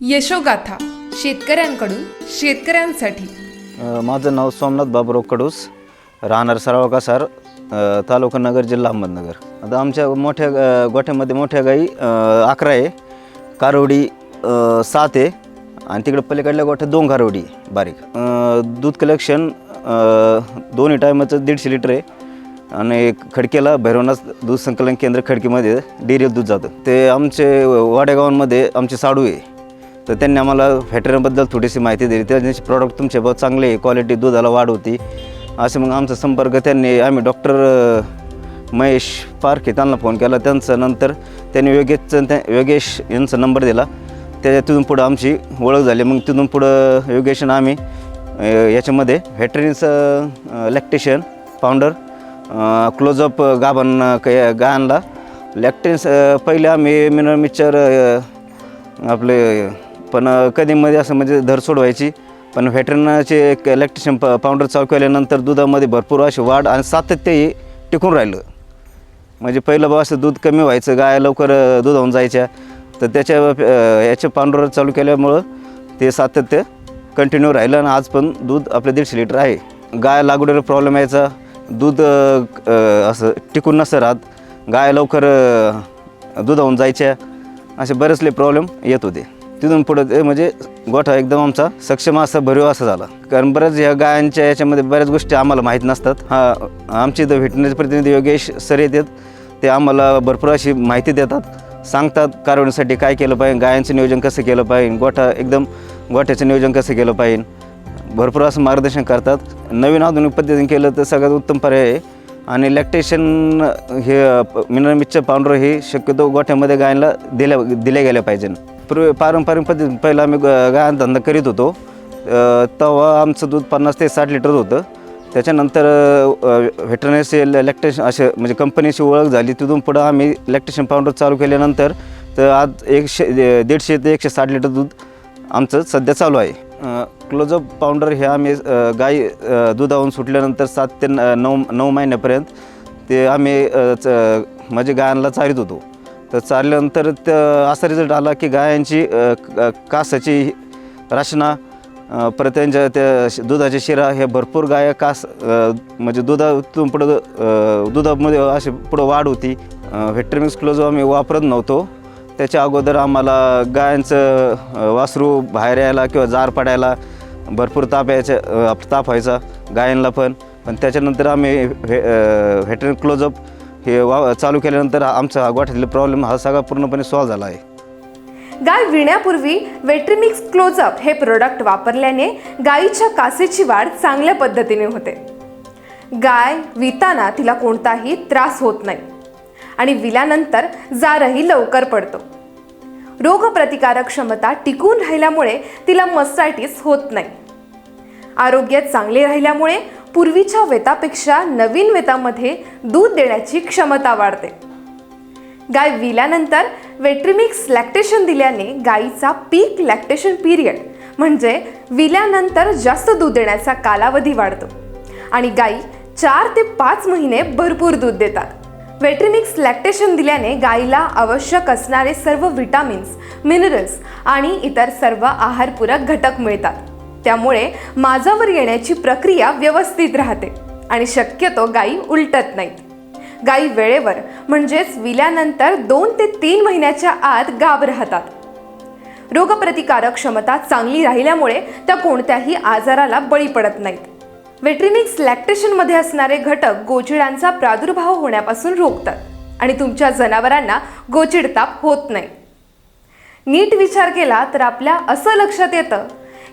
यशोगाथा शेतकऱ्यांकडून शेतकऱ्यांसाठी. अ, माझं नाव सोमनाथ बाबुराव कडूस राहणार सराव कासार अ, तालुका नगर जिल्हा अहमदनगर. आता आमच्या मोठ्या अ, गोठ्यामध्ये मोठ्या गाई अ, अकरा आहे. कारोडी अ, सात आहे. आणि तिकडे पलीकडल्या गोठ्यात दोन कारोडी आहे, बारीक. अ, दूध कलेक्शन अ, दोन्ही टायमाचं दीडशे लिटर आहे. आणि खडकेला भैरवनाथ दूध संकलन केंद्र खडकीमध्ये डेअरी दूध जातं. ते आमचे वाडेगावांमध्ये आमचे साडू आहे. तर त्यांनी आम्हाला फॅक्टरीबद्दल थोडीशी माहिती दिली. त्यांचे प्रॉडक्ट तुमचे बहुत चांगले आहे क्वालिटी दुधाला वाढ होती. असे मग आमचा संपर्क त्यांनी आम्ही डॉक्टर महेश पारखे त्यांना फोन केला. त्यांचं नंतर त्यांनी योगेशचं त्या योगेश यांचा नंबर दिला. त्याच्या तिथून पुढं आमची ओळख झाली. मग तिथून पुढं योगेशन आम्ही याच्यामध्ये व्हेटरीनचं लॅक्टेशन फाउंडर क्लोजअप गाभण क- गायनला लॅक्टेन्स पहिले आम्ही मिनरल मिक्सचर आपले पण कधीमध्ये असं म्हणजे धर सोडवायची. पण व्हॅटरनचे एक इलेक्ट्रिशियन प पावडर चालू केल्यानंतर दुधामध्ये भरपूर अशी वाढ आणि सातत्यही टिकून राहिलं. म्हणजे पहिलं बाबा असं दूध कमी व्हायचं गाय लवकर दूध दुधावून जायच्या. तर त्याच्या याच्या याचे पावडर चालू केल्यामुळं ते सातत्य कंटिन्यू राहिलं आणि आज पण दूध आपलं दीडशे लिटर आहे. गाय लागवडीला प्रॉब्लेम यायचा. दूध असं टिकून नसं राहत. गाय लवकर दूध दुधावून जायच्या. असे बरेचले प्रॉब्लेम येत होते. तिथून पुढं ते म्हणजे गोठा एकदम आमचा सक्षम असा भरीव असा झाला. कारण बऱ्याच ह्या गायांच्या याच्यामध्ये बऱ्याच गोष्टी आम्हाला माहीत नसतात. हा आमचे इथं भेटण्याचे प्रतिनिधी योगेश सर येतात. ते आम्हाला भरपूर अशी माहिती देतात. सांगतात कारवणीसाठी काय केलं पाहिजे गायांचं नियोजन कसं केलं पाहिजे गोठा एकदम गोठ्याचं नियोजन कसं केलं पाहिजे. भरपूर असं मार्गदर्शन करतात. नवीन आधुनिक पद्धतीने केलं तर सगळ्यात उत्तम पर्याय आहे. आणि लॅक्टेशन हे मिनरल मिक्सर पावडर हे शक्यतो गोठ्यामध्ये गायला दिल्या दिल्या गेल्या पाहिजे पूर्वी पारंपरिक पद्धतीने पहिला आम्ही ग- धंदा करीत होतो. तेव्हा आमचं दूध पन्नास ते साठ लिटर होतं. त्याच्यानंतर व्हेटरनरीचे लॅक्टेशन असे म्हणजे कंपनीची ओळख झाली. तिथून पुढं आम्ही लॅक्टेशन पावडर चालू केल्यानंतर तर आज एकशे दीडशे ते एकशे साठ लिटर दूध आमचं सध्या चालू आहे. क्लोजअप पावडर हे आम्ही गाई दुधावून सुटल्यानंतर सात ते न- नऊ नऊ महिन्यापर्यंत ते आम्ही च- म्हणजे गायांना चारित होतो. तर चालल्यानंतर त असा रिझल्ट आला की गायांची अ, क- कासाची रचना अ, परत त्यांच्या त्या श- दुधाच्या शिरा हे भरपूर गाया कास अ, म्हणजे दुधातून पुढं अ, दुधामध्ये अशी पुढं वाढ होती. व्हेटरमिक्स क्लोज आम्ही वापरत नव्हतो. त्याच्या अगोदर आम्हाला गायांचं अ, वासरू बाहेर यायला किंवा जार पडायला भरपूर ताप यायचा अ, ताप व्हायचा गायांना पण. पण त्याच्यानंतर आम्ही व्हे व्हेटरन क्लोजअप हे वा चालू केल्यानंतर आमचा हा गोठ्यातील प्रॉब्लेम हा सगळा पूर्णपणे सॉल्व झाला आहे. गाय विण्यापूर्वी वेट्रिमिक्स क्लोजअप हे प्रोडक्ट वापरल्याने गायीच्या कासेची वाढ चांगल्या पद्धतीने होते. गाय विताना तिला कोणताही त्रास होत नाही. आणि विल्यानंतर जारही लवकर पडतो. रोगप्रतिकारक क्षमता टिकून राहिल्यामुळे तिला मस्टायटिस होत नाही. आरोग्य चांगले राहिल्यामुळे पूर्वीच्या वेतापेक्षा नवीन वेतामध्ये दूध देण्याची क्षमता वाढते. गाय विल्यानंतर वेट्रिमिक्स लॅक्टेशन दिल्याने गायीचा पीक लॅक्टेशन पिरियड म्हणजे विल्यानंतर जास्त दूध देण्याचा कालावधी वाढतो. आणि गायी चार ते पाच महिने भरपूर दूध देतात. वेट्रिमिक्स लॅक्टेशन दिल्याने गायीला आवश्यक असणारे सर्व विटामिन्स मिनरल्स आणि इतर सर्व आहारपूरक घटक मिळतात. त्यामुळे माझावर येण्याची प्रक्रिया व्यवस्थित राहते आणि शक्यतो गायी उलटत नाहीत. गायी वेळेवर म्हणजेच विल्यानंतर दोन ते तीन महिन्याच्या आत गाब राहतात. रोगप्रतिकारक क्षमता चांगली राहिल्यामुळे त्या कोणत्याही आजाराला बळी पडत नाहीत. वेट्रिमिक्स लॅक्टेशनमध्ये असणारे घटक गोचिडांचा प्रादुर्भाव होण्यापासून रोखतात आणि तुमच्या जनावरांना गोचिडताप होत नाही. नीट विचार केला तर आपल्या असं लक्षात येतं